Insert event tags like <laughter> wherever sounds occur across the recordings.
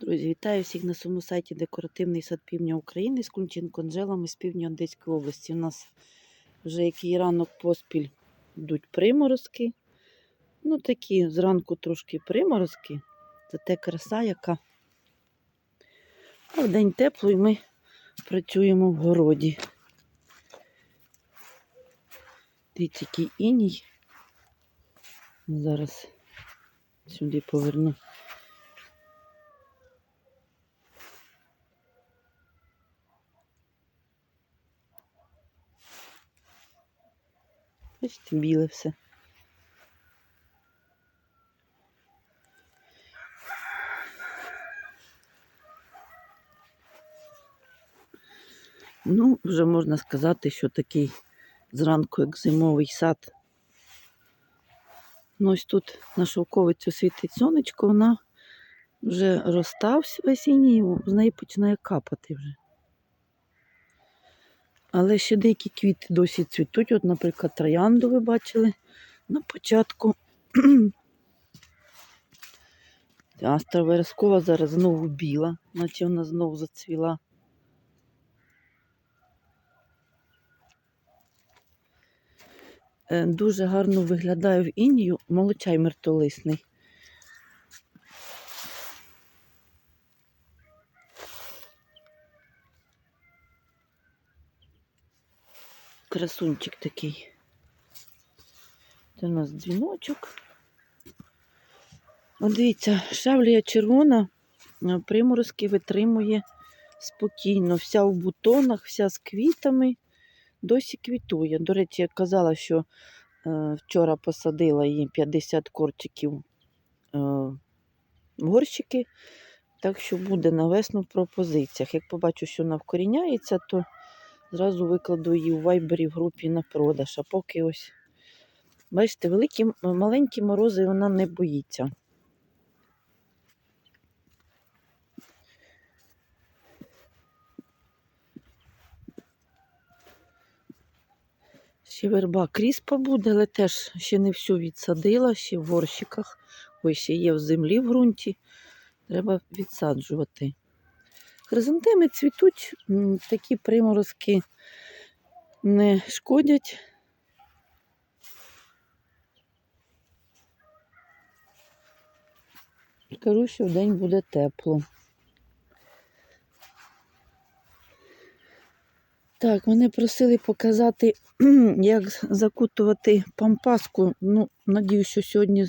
Друзі, вітаю всіх на своєму сайті Декоративний сад півдня України з Кунченко Анжелами з півдня Одеської області. У нас вже який ранок поспіль йдуть приморозки. Ну, такі зранку трошки приморозки. Зате краса яка. А в день тепло і ми працюємо в городі. Дивіться, який іній. Зараз сюди поверну. Бачите, біле все. Ну, вже можна сказати, що такий зранку, як зимовий сад. Ну, ось тут на шовковицю світить сонечко, вона вже розстався весінній, з неї починає капати вже. Але ще деякі квіти досі цвітуть. От, наприклад, троянду ви бачили на початку. <clears throat> Астра верескова зараз знову біла, наче вона знову зацвіла. Е, Дуже гарно виглядає в інію молочай мертолисний. Красунчик такий. Це у нас дзвіночок. От дивіться, шавлія червона е, приморозки витримує спокійно. Вся в бутонах, вся з квітами, досі квітує. До речі, я казала, що е, вчора посадила її 50 корчиків е, горщики, так що буде на весну в пропозиціях. Як побачу, що вона вкоріняється, то Зразу викладу її у вайбері в групі на продаж. А поки ось, бачите, великі, маленькі морози вона не боїться. Ще верба кріспа буде, але теж ще не всю відсадила, ще в горщиках. Ось ще є в землі в ґрунті. Треба відсаджувати. Хризантеми цвітуть, такі приморозки не шкодять. Скажу, що в день буде тепло. Так, мене просили показати, <clears throat> як закутувати пампаску. Ну, надію, що сьогодні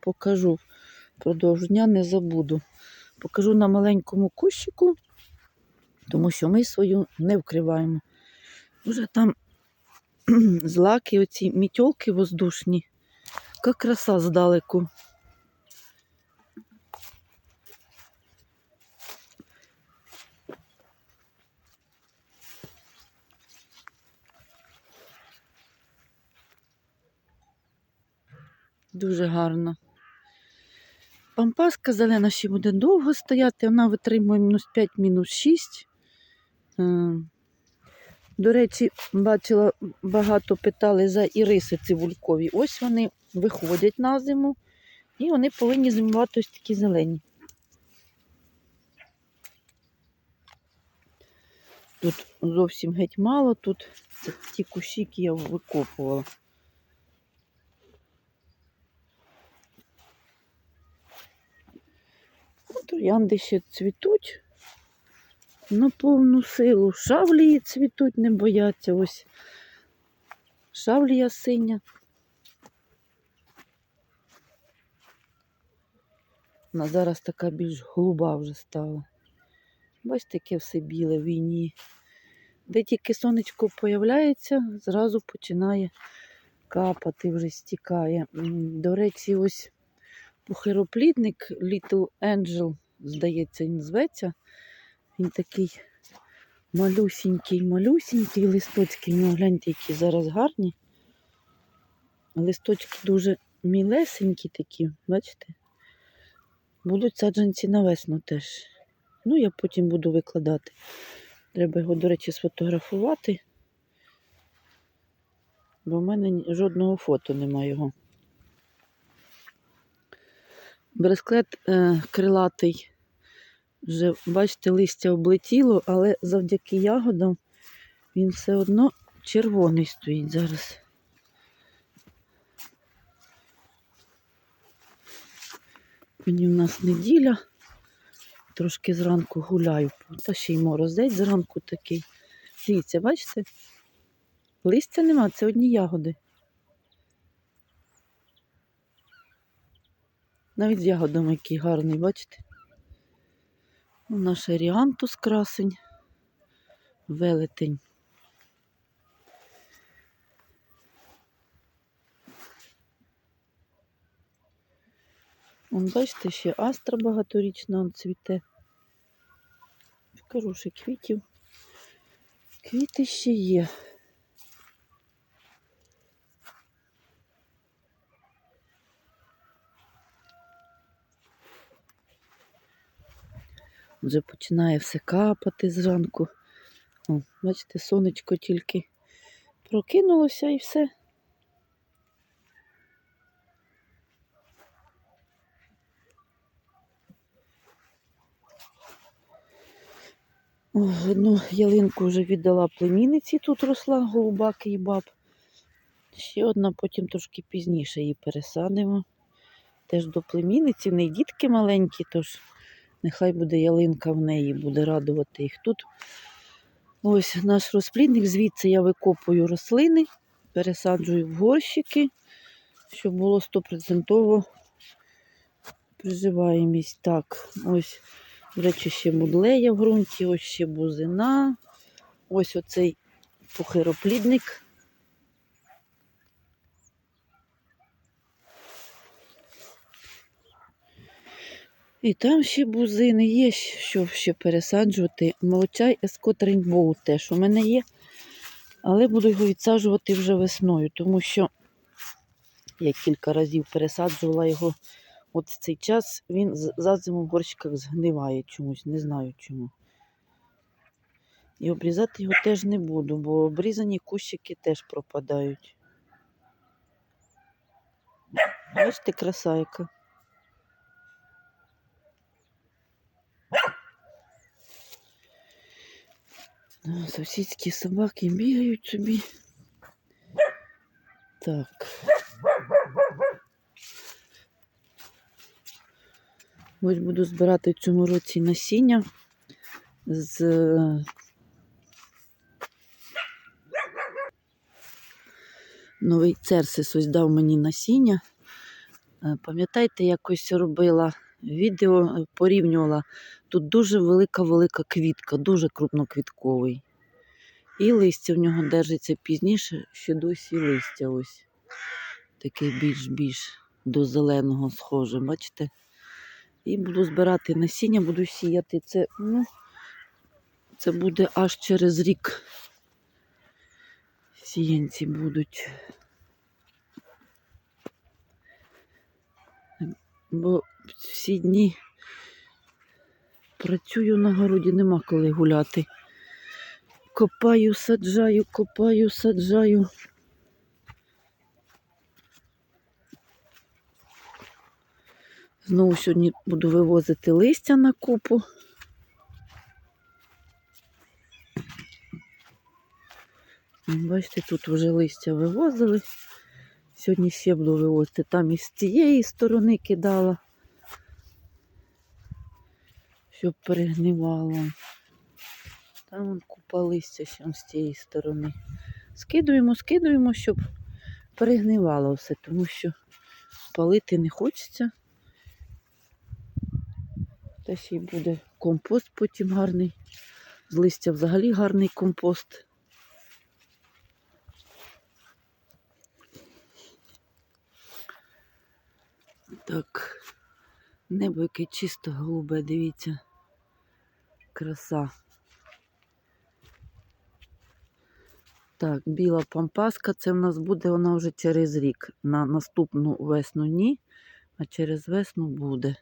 покажу. Впродовж дня не забуду. Покажу на маленькому кущику, тому що ми свою не вкриваємо. Уже там <clears throat> злаки, оці мітьолки воздушні. Яка краса здалеку. Дуже гарно. Пампаска зелена ще буде довго стояти, вона витримує мінус 5, мінус 6. Е, До речі, бачила, багато питали за іриси цибулькові. Ось вони виходять на зиму і вони повинні зимувати ось такі зелені. Тут зовсім геть мало, тут це ті кущі, які я викопувала. Троянди ще цвітуть на повну силу. Шавлії цвітуть, не бояться. Ось шавлія синя. Вона зараз така більш голуба вже стала. Бачите, яке все біле в війні. Де тільки сонечко появляється, зразу починає капати, вже стікає. До речі, ось пухироплідник Little Angel, здається, він зветься. Він такий малюсінький листочки. Нього гляньте, які зараз гарні. Листочки дуже мілесенькі такі, бачите? Будуть саджанці на весну теж. Ну, я потім буду викладати. Треба його, до речі, сфотографувати. Бо в мене жодного фото немає його. Бересклет е, крилатий Вже, бачите, листя облетіло, але завдяки ягодам він все одно червоний стоїть зараз. Мені в нас неділя. Трошки зранку гуляю. Та ще й морозець зранку такий. Дивіться, бачите? Листя нема, це одні ягоди. Навіть з ягодами який гарний, бачите? Ну, нас аріантус красень, велетень. Вон, бачите, ще астра багаторічна он цвіте. Хороший квітів. Квіти ще є. Вже починає все капати зранку. О, бачите, сонечко тільки прокинулося і все. Одну ялинку вже віддала племінниці, тут росла голуба баб. Ще одна потім трошки пізніше її пересадимо. Теж до племінниці, в неї дітки маленькі, тож нехай буде ялинка в неї, буде радувати їх тут. Ось наш розплідник, звідси я викопую рослини, пересаджую в горщики, щоб було стопроцентово приживаємість. Так, ось, до речі, ще будлея в ґрунті, ось ще бузина, ось оцей похироплідник. І там ще бузини є, що ще пересаджувати. Молочай Ескот Рейнбоу теж у мене є. Але буду його відсаджувати вже весною, тому що я кілька разів пересаджувала його от в цей час, він за зиму в горщиках згниває чомусь, не знаю чому. І обрізати його теж не буду, бо обрізані кущики теж пропадають. Бачите, краса яка. А, Сусідські собаки бігають собі. Так. Ось буду збирати в цьому році насіння з новий церсис ось дав мені насіння. Е, Пам'ятаєте, якось робила відео, е, порівнювала. Тут дуже велика-велика квітка, дуже крупноквітковий. І листя в нього держиться пізніше, ще досі листя ось. Такий більш-більш до зеленого схоже, бачите? І буду збирати насіння, буду сіяти це. Ну, це буде аж через рік. Сіянці будуть. Бо всі дні працюю на городі, нема коли гуляти. Копаю, саджаю, копаю, саджаю. Знову сьогодні буду вивозити листя на купу. Бачите, тут вже листя вивозили. Сьогодні ще буду вивозити. Там із цієї сторони кидала, щоб перегнивало. Там купа листя з цієї сторони. Скидуємо, скидуємо, щоб перегнивало все, тому що палити не хочеться. Та ще й буде компост потім гарний. З листя взагалі гарний компост. Так, небо яке чисто голубе, дивіться. Краса. Так, біла пампаска, це в нас буде вона вже через рік. На наступну весну ні, а через весну буде.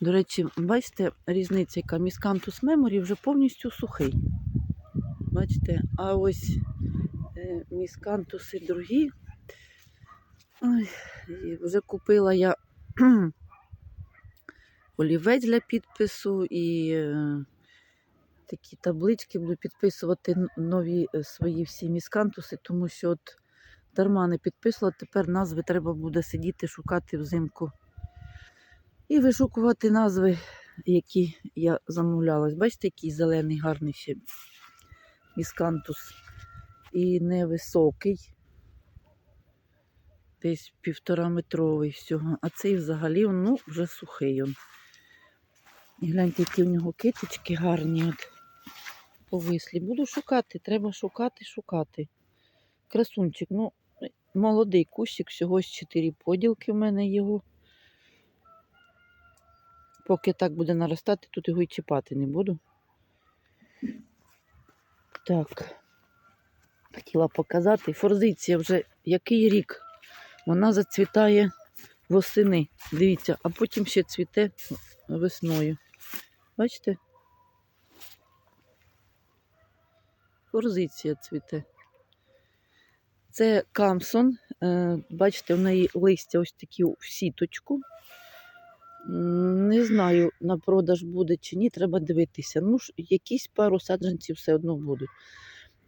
До речі, бачите, різниця, яка міскантус меморі вже повністю сухий. Бачите, а ось е, міскантуси другі. Ой, вже купила я олівець для підпису і е, такі таблички буду підписувати нові е, свої всі міскантуси, тому що от дарма не підписувала, тепер назви треба буде сидіти, шукати взимку. І вишукувати назви, які я замовлялась. Бачите, який зелений, гарний ще міскантус. І невисокий. Десь півтора метровий всього. А цей взагалі ну, вже сухий. Он. І гляньте, які в нього киточки гарні. От, повислі. Буду шукати, треба шукати, шукати. Красунчик, ну, молодий кущик, всього з 4 поділки в мене його. Поки так буде наростати, тут його і чіпати не буду. Так. Хотіла показати. Форзиція вже який рік. Вона зацвітає восени. Дивіться, а потім ще цвіте весною. Бачите? Форзиція цвіте. Це Камсон. Е, Бачите, в неї листя ось такі в сіточку. Не знаю, на продаж буде чи ні, треба дивитися. Ну, якісь пару саджанців все одно будуть.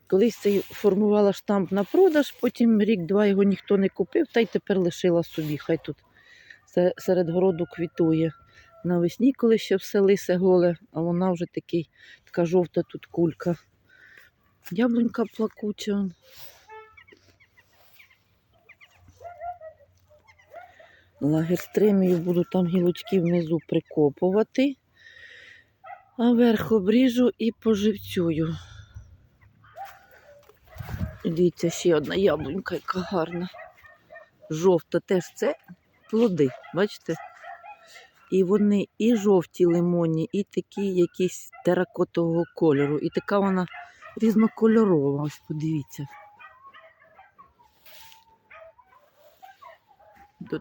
Колись цей формувала штамп на продаж, потім рік-два його ніхто не купив, та й тепер лишила собі. Хай тут се- серед городу квітує. Навесні, коли ще все лисе голе, а вона вже такий, така жовта тут кулька. Яблунька плакуча. Лагерстремію буду там гілочки внизу прикопувати, а верх обріжу і поживцюю. Дивіться, ще одна яблунька, яка гарна. Жовта теж це плоди, бачите? І вони і жовті лимонні, і такі якісь теракотового кольору. І така вона різнокольорова. Ось подивіться.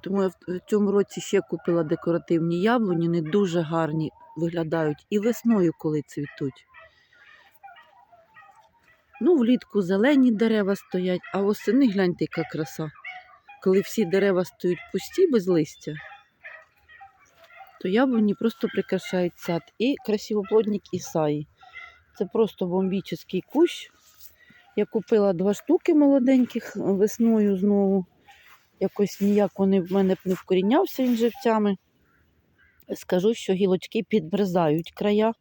Тому я в цьому році ще купила декоративні яблуні, вони дуже гарні виглядають і весною, коли цвітуть. Ну, влітку зелені дерева стоять, а восени гляньте, яка краса. Коли всі дерева стоять пусті без листя, то яблуні просто прикрашають сад. І красивоплодник Ісаї. Це просто бомбічний кущ. Я купила два штуки молоденьких весною знову. Якось ніяк вони в мене не вкорінявся він живцями. Скажу, що гілочки підмерзають края,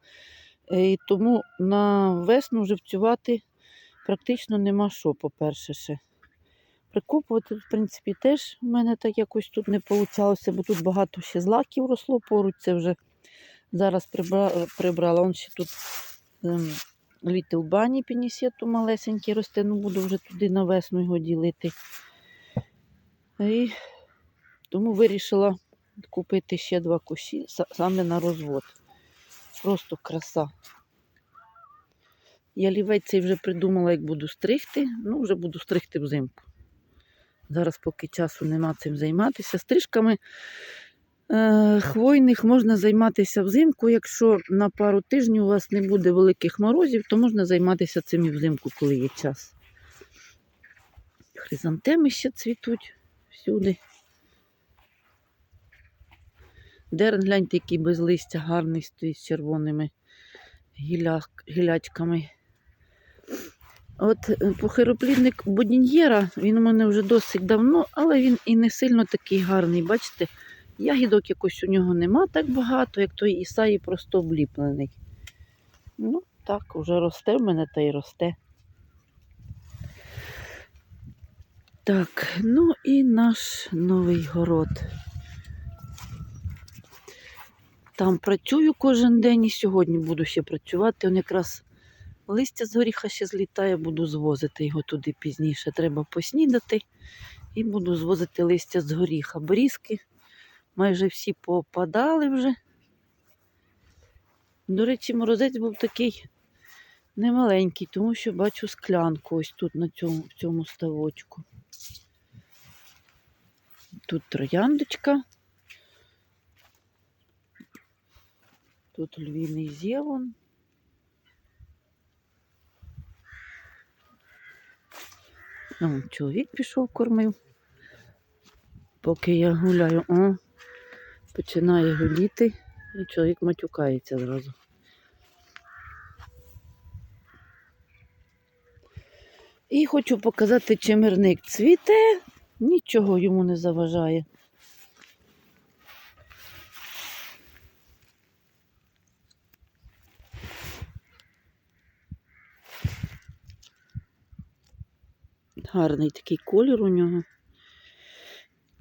е, і тому на весну живцювати практично нема що, по-перше, ще. Прикопувати, в принципі, теж в мене так якось тут не вийшло, бо тут багато ще злаків росло поруч. Це вже зараз прибрала. прибрала. Он ще тут ем, Little Bunny пінісету малесенький росте, ну буду вже туди на весну його ділити. І тому вирішила купити ще два кущі саме на розвод. Просто краса. Я лівець цей вже придумала, як буду стригти. Ну, вже буду стригти взимку. Зараз, поки часу нема цим займатися. Стрижками е, хвойних можна займатися взимку. Якщо на пару тижнів у вас не буде великих морозів, то можна займатися цим і взимку, коли є час. Хризантеми ще цвітуть всюди. Дерн, гляньте, який без листя гарний стоїть з червоними гілячками. От е, похироплідник Бодіньєра, він у мене вже досить давно, але він і не сильно такий гарний. Бачите, ягідок якось у нього нема так багато, як той Ісаї просто обліплений. Ну, так, вже росте в мене та й росте. Так, ну і наш новий город. Там працюю кожен день і сьогодні буду ще працювати. Он якраз листя з горіха ще злітає, буду звозити його туди пізніше. Треба поснідати і буду звозити листя з горіха. Борізки майже всі попадали вже. До речі, морозець був такий немаленький, тому що бачу склянку ось тут на цьому, в цьому ставочку. Тут трояндочка. Тут львіний зєвон. Ну, чоловік пішов, кормив. Поки я гуляю, о, починає гуліти. І чоловік матюкається зразу. І хочу показати, чимирник цвіте, нічого йому не заважає. Гарний такий колір у нього.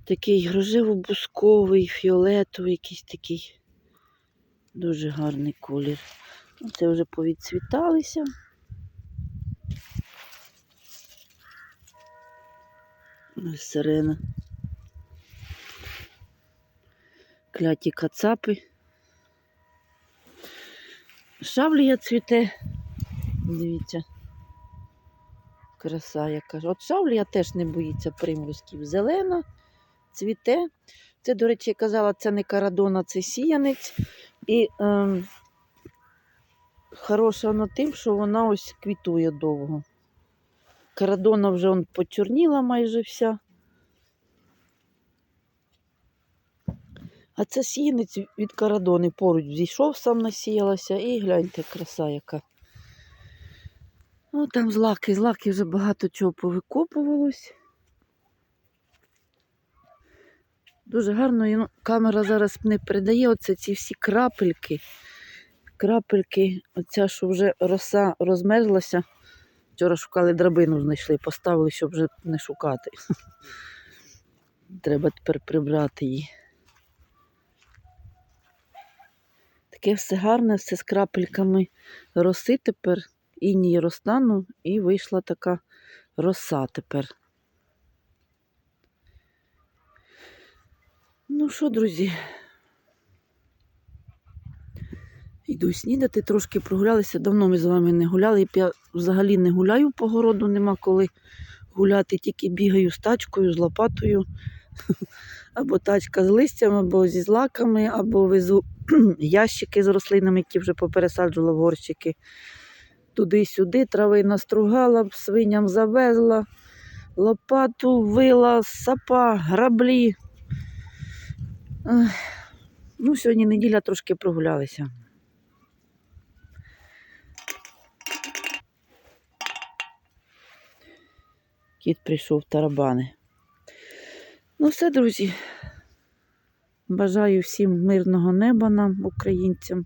Такий рожево-бусковий, фіолетовий, якийсь такий. Дуже гарний колір. Ну, Це вже повідцвіталися. Ось Сирена. Кляті кацапи. Шавлія цвіте. Дивіться. Краса яка. От шавлія теж не боїться приморозків. Зелена, цвіте. Це, до речі, я казала, це не карадона, це сіянець. І ем, хороша вона тим, що вона ось квітує довго. Карадона вже он почорніла майже вся. А це сіянець від карадони поруч зійшов, сам насіялася, і гляньте, краса яка. Ну, там злаки, злаки вже багато чого повикопувалось. Дуже гарно, ну, камера зараз не передає оце ці всі крапельки. Крапельки, оця, що вже роса розмерзлася. Вчора шукали драбину, знайшли, поставили, щоб вже не шукати. <laughs> Треба тепер прибрати її. Таке все гарне, все з крапельками роси тепер. Іній розтану і вийшла така роса тепер. Ну що, друзі? Йду снідати, трошки прогулялися. Давно ми з вами не гуляли. Я взагалі не гуляю по городу, нема коли гуляти, тільки бігаю з тачкою, з лопатою. <laughs> Або тачка з листям, або зі злаками, або везу <clears throat> ящики з рослинами, які вже попересаджувала в горщики. Туди-сюди трави настругала, свиням завезла, лопату, вила, сапа, граблі. Ну, сьогодні неділя трошки прогулялися. Кіт прийшов тарабани. Ну, все, друзі. Бажаю всім мирного неба нам, українцям.